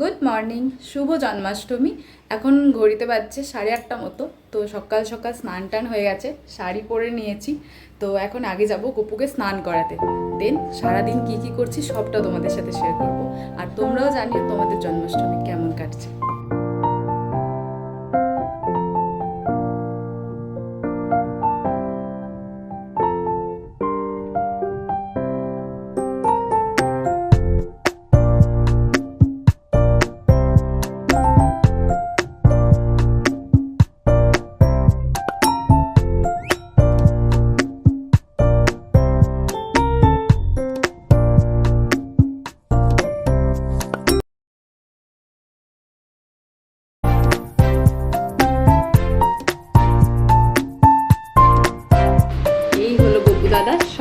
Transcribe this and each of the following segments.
Good morning শুভ জন্মাষ্টমী। এখন ঘড়িতে বাজছে সাড়ে আটটা মতো, তো সকাল সকাল স্নান টান হয়ে গেছে, শাড়ি পরে নিয়েছি, তো এখন আগে যাব গপুকে স্নান করাতে। দেন সারাদিন কি কি করছি সবটা তোমাদের সাথে শেয়ার করব। আর তোমরাও জানিও তোমাদের জন্মাষ্টমী কেমন কাটছে।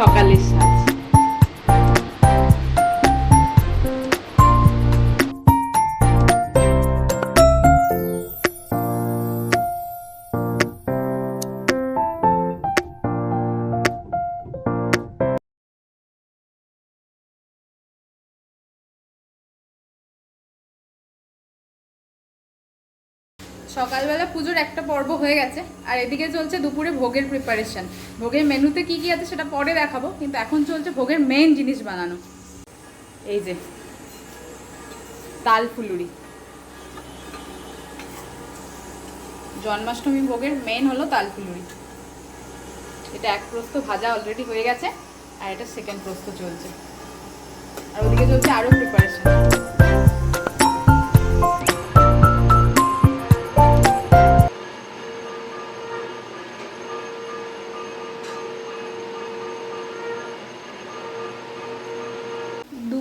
focalizar. সকালবেলা পুজোর একটা পর্ব হয়ে গেছে, আর এদিকে চলছে দুপুরে ভোগের প্রিপারেশন ভোগের মেনুতে কি কি আছে সেটা পরে দেখাবো, কিন্তু এখন চলছে ভোগের মেন জিনিস বানানো। এই যে, তাল ফুলুরি। জন্মাষ্টমী ভোগের মেন হলো তাল ফুলুরি। এটা এক প্রস্ত ভাজা অলরেডি হয়ে গেছে, আর এটা সেকেন্ড প্রস্ত চলছে। আর ওদিকে চলছে আরও প্রিপারেশন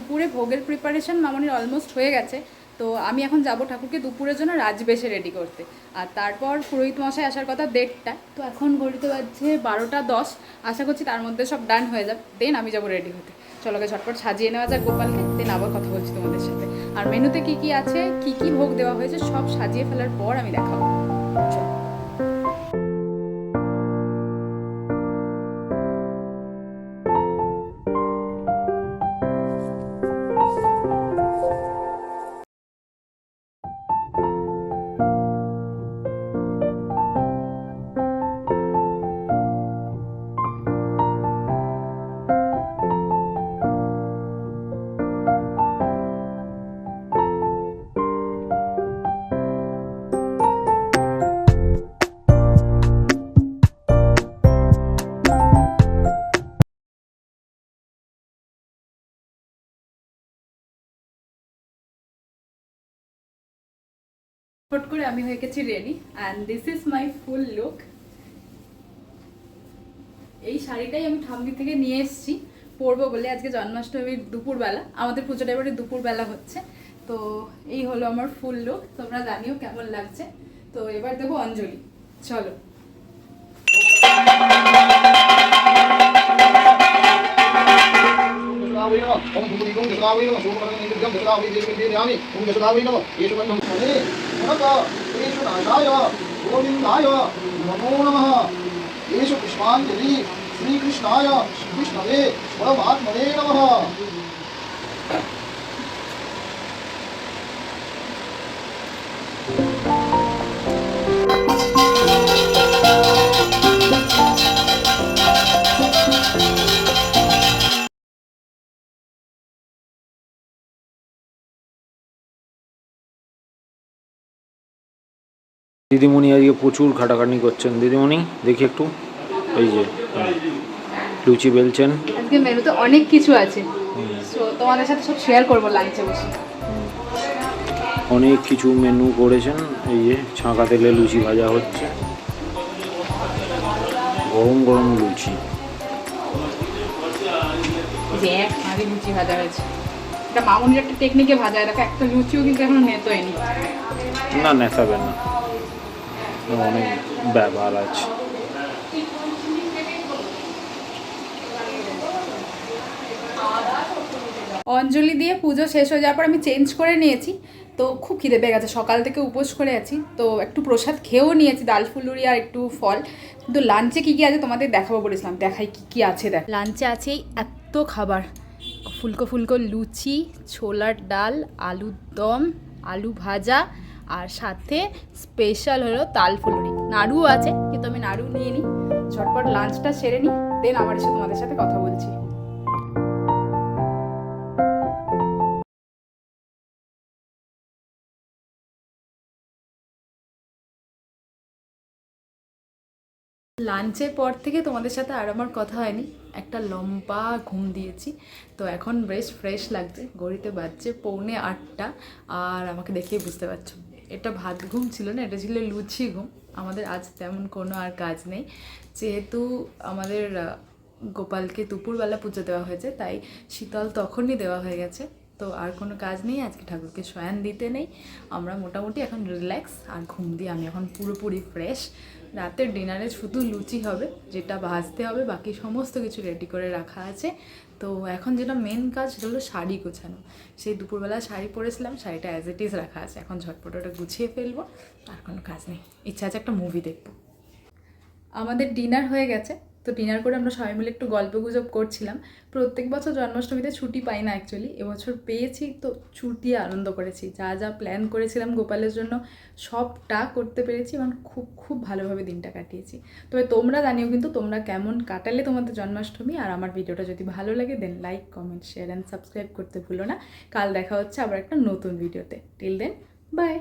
দুপুরে ভোগের প্রিপারেশন মামনির অলমোস্ট হয়ে গেছে। তো আমি এখন যাব ঠাকুরকে দুপুরের জন্য রাজবেশে রেডি করতে। আর তারপর পুরোহিত মশাই আসার কথা দেড়টা তো এখন ঘড়িতে বাজছে বারোটা দশ। আশা করছি তার মধ্যে সব ডান হয়ে যাবে। দেন আমি যাব রেডি হতে। চলো গে ঝটপট সাজিয়ে নেওয়া যাক গোপালকে। দেন আবার কথা বলছি তোমাদের সাথে। আর মেনুতে কি কি আছে? কি কি ভোগ দেওয়া হয়েছে? সব সাজিয়ে ফেলার পর আমি দেখাবো। চলো। ফট করে আমি হয়ে গেছি ready and this is my full look এই শাড়িটাই আমি ঠাম্মি থেকে নিয়ে এসেছি পরবো বলে আজকে জন্মাষ্টমীর দুপুরবেলা আমাদের পুজোটা এবারে দুপুরবেলা হচ্ছে তো এই হলো আমার ফুল লুক তোমরা জানিও কেমন লাগছে তো এবার দেবো অঞ্জলি চলো यशोदावै नमः ओम धूमदीपं यशोदावै नमः शोभकरं नित्यं यशोदावै देवी देवयामि ओम यशोदावै नमः येषुबन्धं हरे नमः येषु नाशाय गोविन्दाय नमो नमः येषु पुष्पाञ्जलि श्रीकृष्णाय विष्णवे परमात्मने नमः দিদিমণি আজকে প্রচুর খাটাখাটনি করছেন। দিদিমণি দেখি একটু। এই যে। লুচি বেলছেন। আজকে মেনুতে অনেক কিছু আছে। তো তোমাদের সাথে সব শেয়ার করব লাঞ্চে বসে। অনেক কিছু মেনু করেছেন। এই যে ছাঁকা তেলে লুচি ভাজা হচ্ছে। গরম গরম লুচি। যে এক হাঁড়ি লুচি ভাজা হয়েছে। এটা মামুনির একটা টেকনিকে ভাজা দেখো একটা লুচিও কিন্তু এখনও নেতোয়নি। না নেশাবেন না। অনেক ব্যাপার আছে। অঞ্জলি দিয়ে পুজো শেষ হয়ে যাওয়ার পর আমি চেঞ্জ করে নিয়েছি। তো খুব খিদে পেয়ে গেছে সকাল থেকে উপোস করে আছি। তো একটু প্রসাদ খেয়েও নিয়েছি ডাল ফুলুরি আর একটু ফল। কিন্তু লাঞ্চে কী কী আছে তোমাদের দেখাবো বলেছিলাম দেখাই কী কী আছে দেখ। লাঞ্চে আছে এই এত খাবার। ফুলকো ফুলকো লুচি ছোলার ডাল আলুর দম আলু ভাজা আর সাথে স্পেশাল হলো তাল ফুলুরি। নাড়ুও আছে, কিন্তু আমি নাড়ু নিয়ে নিই। ঝটপট লাঞ্চটা সেরে নিই দেন আমার এসে তোমাদের সাথে কথা বলছি। লাঞ্চের পর থেকে তোমাদের সাথে আর আমার কথা হয়নি। একটা লম্বা ঘুম দিয়েছি। তো এখন বেশ ফ্রেশ লাগছে। ঘড়িতে বাজছে পৌনে আটটা। আর আমাকে দেখেই বুঝতে পারছ। এটা ভাত ঘুম ছিল না, এটা ছিল লুচি ঘুম। আমাদের আজ তেমন কোনো আর কাজ নেই। যেহেতু আমাদের গোপালকে দুপুরবেলা পুজো দেওয়া হয়েছে, তাই শীতল তখনই দেওয়া হয়ে গেছে। তো আর কোনো কাজ নেই, আজকে ঠাকুরকে শয়ান দিতে নেই। আমরা মোটামুটি এখন রিল্যাক্স আর ঘুম দিয়ে আমি এখন পুরোপুরি ফ্রেশ রাতের ডিনারে শুধু লুচি হবে, যেটা ভাজতে হবে, বাকি সমস্ত কিছু রেডি করে রাখা আছে। তো এখন যেটা মেন কাজ সেটা হলো শাড়ি গোছানো। সেই দুপুরবেলা শাড়ি পরেছিলাম, শাড়িটা অ্যাজ ইট ইজ রাখা আছে। এখন ঝটপট ওটা গুছিয়ে ফেলব, আর কোনো কাজ নেই। ইচ্ছা আছে একটা মুভি দেখব। আমাদের ডিনার হয়ে গেছে। তো ডিনার করে আমরা সবাই মিলে একটু গল্প গুজব করছিলাম। প্রত্যেক বছর জন্মাষ্টমীতে ছুটি পাই না অ্যাকচুয়ালি এবছর পেয়েছি তো ছুটি আনন্দ করেছি। যা যা প্ল্যান করেছিলাম গোপালের জন্য সবটা করতে পেরেছি এবং খুব খুব ভালোভাবে দিনটা কাটিয়েছি। তবে তোমরা জানিও কিন্তু তোমরা কেমন কাটালে তোমাদের জন্মাষ্টমী আর আমার ভিডিওটা যদি ভালো লাগে then like comment share and subscribe করতে ভুলো না। কাল দেখা হচ্ছে আবার একটা নতুন ভিডিওতে টিল দেন বাই